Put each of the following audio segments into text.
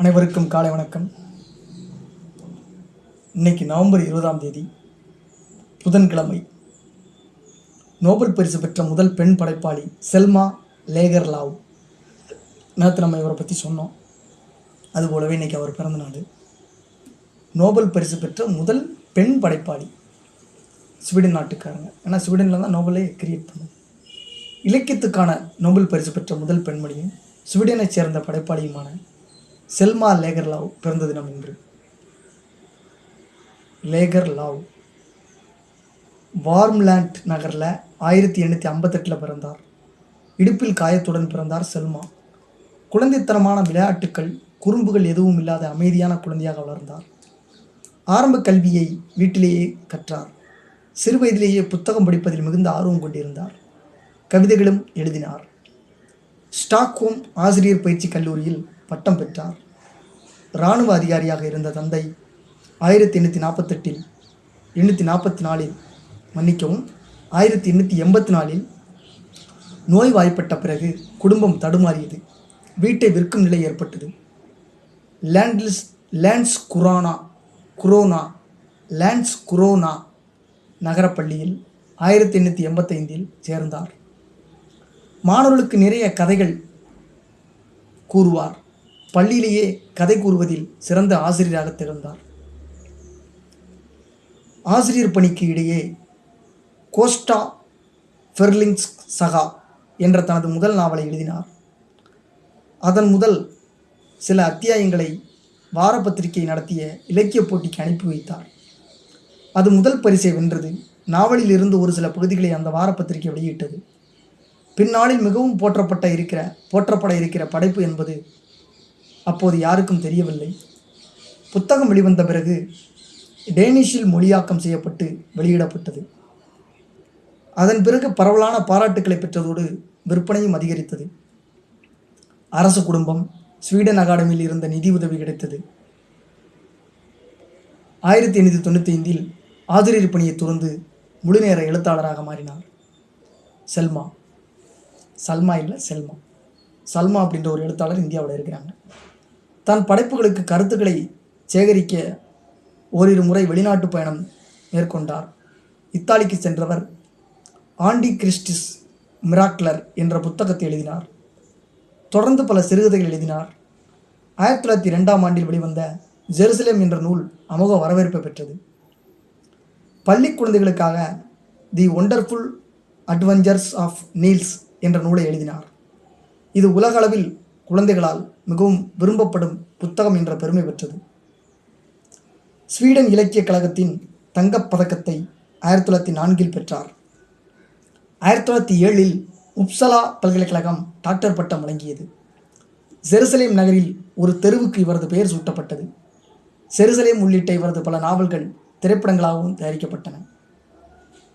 அனைவருக்கும் காலை வணக்கம். இன்னைக்கு நவம்பர் இருபதாம் தேதி புதன்கிழமை. நோபல் பரிசு பெற்ற முதல் பெண் படைப்பாளி செல்மா லேகர் லாவ் நேற்று நம்ம இவரை பற்றி சொன்னோம். அதுபோலவே இன்னைக்கு அவர் பிறந்த நாள். நோபல் பரிசு பெற்ற முதல் பெண் படைப்பாளி ஸ்வீடன் நாட்டுக்காரங்க. ஏன்னா ஸ்வீடனில் தான் நோபலே கிரியேட் பண்ணும் இலக்கியத்துக்கான நோபல் பரிசு பெற்ற முதல் பெண்மணியும் ஸ்வீடனைச் சேர்ந்த படைப்பாளியுமான செல்மா லேகர்லாவ் பிறந்த தினம் இன்று. லேகர் லாவ். வார்ம்லேண்ட் நகரில் ஆயிரத்தி எண்ணூற்றி ஐம்பத்தெட்டில் பிறந்தார். இடுப்பில் காயத்துடன் பிறந்தார் செல்மா. குழந்தைத்தனமான விளையாட்டுக்கள் குறும்புகள் எதுவும் இல்லாத அமைதியான குழந்தையாக வளர்ந்தார். ஆரம்ப கல்வியை வீட்டிலேயே கற்றார். சிறுவயதிலேயே புத்தகம் படிப்பதில் மிகுந்த ஆர்வம் கொண்டிருந்தார். கவிதைகளும் எழுதினார். ஸ்டாக்ஹோம் ஆசிரியர் பயிற்சி கல்லூரியில் பட்டம் பெற்றார். இராணுவ அதிகாரியாக இருந்த தந்தை ஆயிரத்தி எண்ணூற்றி நாற்பத்தெட்டில் எண்ணூற்றி நாற்பத்தி நாலில் மன்னிக்கவும் ஆயிரத்தி எண்ணூற்றி எண்பத்தி நாலில் நோய்வாய்ப்பட்ட பிறகு குடும்பம் தடுமாறியது. வீட்டை விற்கும் நிலை ஏற்பட்டது. லேண்ட்லிஸ் லேண்ட்ஸ் குரானா குரோனா லேண்ட்ஸ் குரோனா நகரப்பள்ளியில் ஆயிரத்தி எண்ணூற்றி எண்பத்தைந்தில் சேர்ந்தார். மாணவர்களுக்கு நிறைய கதைகள் கூறுவார். பள்ளியிலேயே கதை கூறுவதில் சிறந்த ஆசிரியராக திகழ்ந்தார். ஆசிரியர் பணிக்கு இடையே கோஸ்டா ஃபெர்லிங்ஸ் சகா என்ற தனது முதல் நாவலை எழுதினார். அதன் முதல் சில அத்தியாயங்களை வாரப்பத்திரிகை நடத்திய இலக்கிய போட்டிக்கு அனுப்பி வைத்தார். அது முதல் பரிசை வென்றது. நாவலில் இருந்து ஒரு சில பகுதிகளை அந்த வாரப்பத்திரிகை வெளியிட்டது. பின்னாளில் மிகவும் போற்றப்பட்ட இருக்கிற போற்றப்பட இருக்கிற படைப்பு என்பது அப்போது யாருக்கும் தெரியவில்லை. புத்தகம் வெளிவந்த பிறகு டேனிஷில் மொழியாக்கம் செய்யப்பட்டு வெளியிடப்பட்டது. அதன் பிறகு பரவலான பாராட்டுக்களை பெற்றதோடு விற்பனையும் அதிகரித்தது. அரசு குடும்பம் ஸ்வீடன் அகாடமியில் இருந்த நிதி உதவி கிடைத்தது. ஆயிரத்தி எண்ணூற்றி தொண்ணூற்றி ஐந்தில் ஆசிரியர் பணியை துறந்து முழுநேர எழுத்தாளராக மாறினார். செல்மா. சல்மா இல்லை செல்மா. சல்மா அப்படின்ற ஒரு எழுத்தாளர் இந்தியாவில் இருக்கிறாங்க. தன் படைப்புகளுக்கு கருத்துக்களை சேகரிக்க ஓரிரு முறை வெளிநாட்டு பயணம் மேற்கொண்டார். இத்தாலிக்கு சென்றவர் ஆண்டி கிறிஸ்டிஸ் மிராக்லர் என்ற புத்தகத்தை எழுதினார். தொடர்ந்து பல சிறுகதைகள் எழுதினார். ஆயிரத்தி தொள்ளாயிரத்தி ரெண்டாம் ஆண்டில் வெளிவந்த ஜெருசலேம் என்ற நூல் அமோக வரவேற்பை பெற்றது. பள்ளி குழந்தைகளுக்காக the wonderful adventures of Nils என்ற நூலை எழுதினார். இது உலகளவில் குழந்தைகளால் மிகவும் விரும்பப்படும் புத்தகம் என்ற பெருமை பெற்றது. ஸ்வீடன் இலக்கிய கழகத்தின் தங்கப் பதக்கத்தை ஆயிரத்தி தொள்ளாயிரத்தி நான்கில் பெற்றார். ஆயிரத்தி தொள்ளாயிரத்தி ஏழில் உப்சலா பல்கலைக்கழகம் டாக்டர் பட்டம் வழங்கியது. ஜெருசலேம் நகரில் ஒரு தெருவுக்கு இவரது பெயர் சூட்டப்பட்டது. செருசலேம் உள்ளிட்ட இவரது பல நாவல்கள் திரைப்படங்களாகவும் தயாரிக்கப்பட்டன.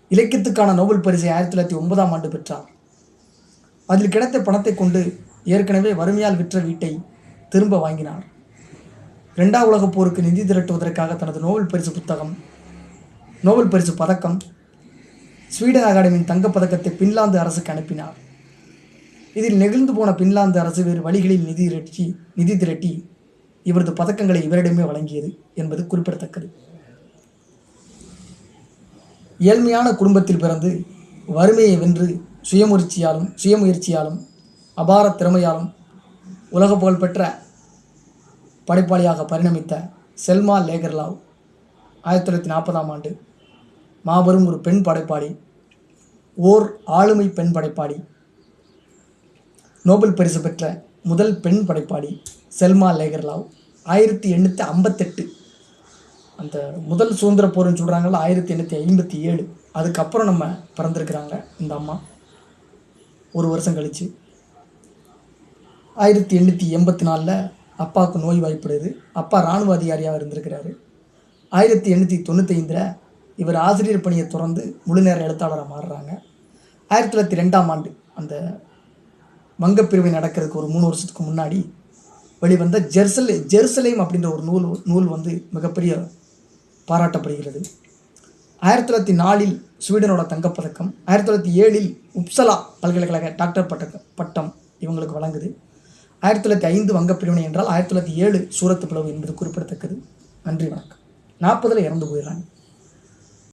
இலக்கியத்துக்கான நோபல் பரிசை ஆயிரத்தி தொள்ளாயிரத்தி ஒன்பதாம் ஆண்டு பெற்றார். அதில் கிடைத்த பணத்தை கொண்டு ஏற்கனவே வறுமையால் விற்ற வீட்டை திரும்ப வாங்கினார். ரெண்டாம் உலகப் போருக்கு நிதி திரட்டுவதற்காக தனது நோபல் பரிசு புத்தகம் நோபல் பரிசு பதக்கம் ஸ்வீடன் அகாடமியின் தங்கப் பதக்கத்தை பின்லாந்து அரசுக்கு அனுப்பினார். இதில் நெகிழ்ந்து போன பின்லாந்து அரசு வேறு வழிகளில் நிதி திரட்டி நிதி திரட்டி இவரது பதக்கங்களை இவரிடமே வழங்கியது என்பது குறிப்பிடத்தக்கது. ஏழ்மையான குடும்பத்தில் பிறந்து வறுமையை வென்று சுயமுயற்சியாலும் சுயமுயற்சியாலும் அபார திறமையாலும் உலக புகழ்பெற்ற படைப்பாளியாக பரிணமித்த செல்மா லேகர்லாவ் ஆயிரத்தி தொள்ளாயிரத்தி நாற்பதாம் ஆண்டு மாபெரும் ஒரு பெண் படைப்பாளி ஓர் ஆளுமை பெண் படைப்பாளி நோபல் பரிசு பெற்ற முதல் பெண் படைப்பாளி செல்மா லேகர்லாவ். ஆயிரத்தி எண்ணூற்றி ஐம்பத்தெட்டு அந்த முதல் சுதந்திர போர்னு சொல்கிறாங்கல்ல ஆயிரத்தி எண்ணூற்றி ஐம்பத்தி ஏழு. அதுக்கப்புறம் நம்ம பிறந்திருக்கிறாங்க இந்த அம்மா. ஒரு வருஷம் கழித்து ஆயிரத்தி எண்ணூற்றி எண்பத்தி நாலில் அப்பாவுக்கு நோய் வாய்ப்படுது. அப்பா இராணுவ அதிகாரியாக இருந்திருக்கிறாரு. ஆயிரத்தி எண்ணூற்றி தொண்ணூத்தைந்தில் இவர் ஆசிரியர் பணியை தொடர்ந்து முழுநேர எழுத்தாளராக மாறுறாங்க. ஆயிரத்தி தொள்ளாயிரத்தி ரெண்டாம் ஆண்டு அந்த வங்கப்பிரிவை நடக்கிறதுக்கு ஒரு மூணு வருஷத்துக்கு முன்னாடி வெளிவந்த ஜெருசலே ஜெருசலேம் அப்படின்ற ஒரு நூல் நூல் வந்து மிகப்பெரிய பாராட்டப்படுகிறது. ஆயிரத்தி தொள்ளாயிரத்தி நாலில் ஸ்வீடனோட தங்கப்பதக்கம் ஆயிரத்தி தொள்ளாயிரத்தி ஏழில் உப்சலா பல்கலைக்கழக டாக்டர் பட்ட பட்டம் இவங்களுக்கு வழங்குது. ஆயிரத்தி தொள்ளாயிரத்தி ஐந்து வங்க பிரிவினை என்றால் ஆயிரத்தி தொள்ளாயிரத்தி ஏழு சூரத்து பிளவு என்பது குறிப்பிடத்தக்கது. நன்றி வணக்கம். நாற்பதில் இறந்து போயிடுறாங்க.